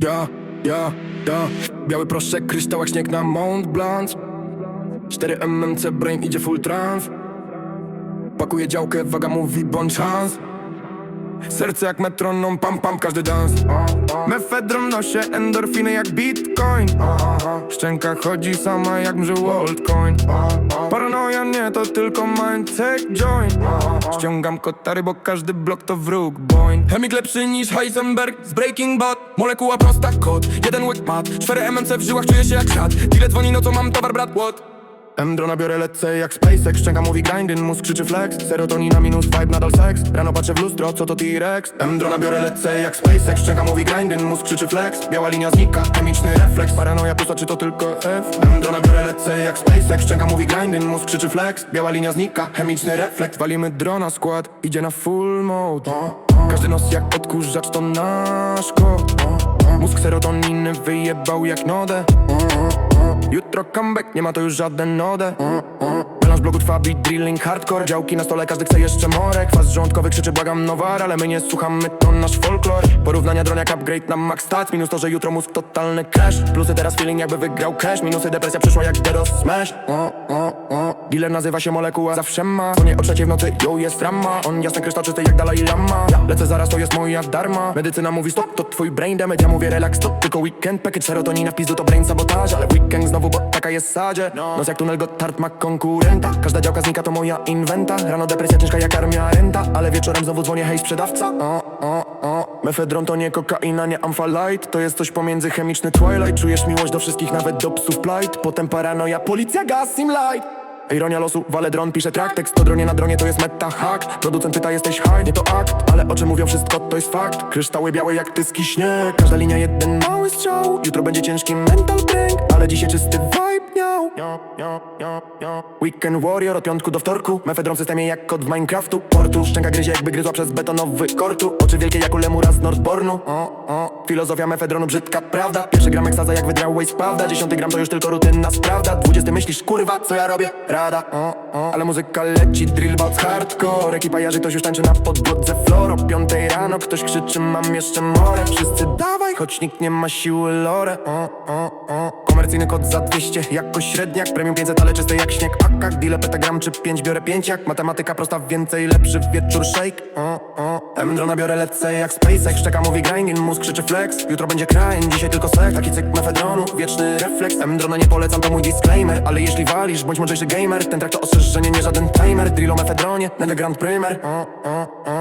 Ja, ja, ja. Biały proszek, kryształ jak śnieg na Mount Blanc. 4 MMC, brain idzie full trance Pakuje działkę, waga mówi bądź szans Serce jak metronom, pam pam każdy dans. Mefedron nosie endorfiny jak bitcoin. Szczęka chodzi sama jak mrzy Worldcoin Paranoja nie to tylko mindset joint. Ściągam kotary, bo każdy blok to wróg boing Chemik lepszy niż Heisenberg z Breaking Bad. Molekuła prosta, kod, jeden łyk pad 4 MMC w żyłach, czuję się jak szat Tyle dzwoni, no to mam towar, brat, what? Emdrona biorę lecę jak SpaceX. Szczęka mówi grindin, mózg krzyczy flex. Serotonina minus vibe, nadal seks Rano patrzę w lustro, co to T-Rex? Emdrona biorę lecę jak SpaceX. Szczęka mówi grindin, mózg krzyczy flex. Biała linia znika, chemiczny refleks. Paranoja pusta, czy to tylko F? Emdrona biorę lecę jak SpaceX. Szczęka mówi grindin, mózg krzyczy flex. Biała linia znika, chemiczny refleks. Walimy drona, skład idzie na full mode. Każdy nos jak odkurzacz to nasz kod Mózg serotoniny wyjebał jak nodę. Jutro comeback, nie ma to już żaden nodę. Melanż bloku trwa beat, drilling, hardcore. Działki na stole, każdy chce jeszcze more. Kwas żołądkowy krzyczy, błagam nowar Ale my nie słuchamy, to nasz folklor. Porównania droniak, upgrade na max stats. Minus to, że jutro mózg totalny crash Plusy teraz feeling jakby wygrał cash. Minusy depresja przyszła jak DDoS smash. O, o, o. Dealer nazywa się molekuła, zawsze ma. To nie o trzeciej w nocy, yo jest rama. On jasny kryształ czysty jak Dalai Lama. Ja Lecę zaraz, to jest moja darma. Medycyna mówi stop, to twój brain damage. Ja mówię relax, to tylko weekend. Package serotonina w pizdu to brain sabotaż. Ale weekend znowu, bo taka jest sadzie Nos jak tunel Gotthard ma konkurenta. Każda działka znika to moja inwenta. Rano depresja ciężka jak armia renta. Ale wieczorem znowu dzwonię, hej sprzedawca. O, o. Mefedron to nie kokaina, nie amfalite To jest coś pomiędzy chemiczny twilight. Czujesz miłość do wszystkich, nawet do psów plight. Potem paranoja, policja, gaz, sim light. Ironia losu, wale dron, pisze track. Tekst to dronie na dronie, to jest meta hack. Producent pyta, jesteś high, nie to akt Ale oczy mówią wszystko, to jest fakt. Kryształy białe jak tyski śnieg. Każda linia jeden mały strzał. Jutro będzie ciężki mental break Ale dzisiaj czysty vibe Weekend warrior od piątku do wtorku. Mefedron w systemie jak kod w Minecraftu. Portu, szczęka gryzie jakby gryzła przez betonowy kortu. Oczy wielkie jak u lemura z Nordbornu o, o. Filozofia mefedronu brzydka prawda. Pierwszy gram ekstaza jak wygrał Waze prawda. Dziesiąty gram to już tylko rutyna sprawda. Dwudziesty myślisz kurwa co ja robię? Rada. O, o. Ale muzyka leci, drill box hardcore. Ekipa jarzy, ktoś już tańczy na podłodze floor O piątej rano ktoś krzyczy mam jeszcze more. Wszyscy dawaj, choć nikt nie ma siły lore. O, o, o. Komercyjny kod za 200, jako średniak Premium 500, ale czyste jak śnieg. Akak, deal petagram czy 5, biorę 5 jak Matematyka prosta, więcej lepszy wieczór shake. O, o. Emdrona biorę lecę jak SpaceX. Szczeka mówi grinding, mózg krzyczy flex. Jutro będzie crying, dzisiaj tylko seks. Taki cykl mefedronu, wieczny refleks. Emdrona nie polecam, to mój disclaimer. Ale jeśli walisz, bądź mądrzejszy gamer Ten track to ostrzeżenie, nie żaden timer. Drill o mefedronie, Nede Grand Primer. O, o, o.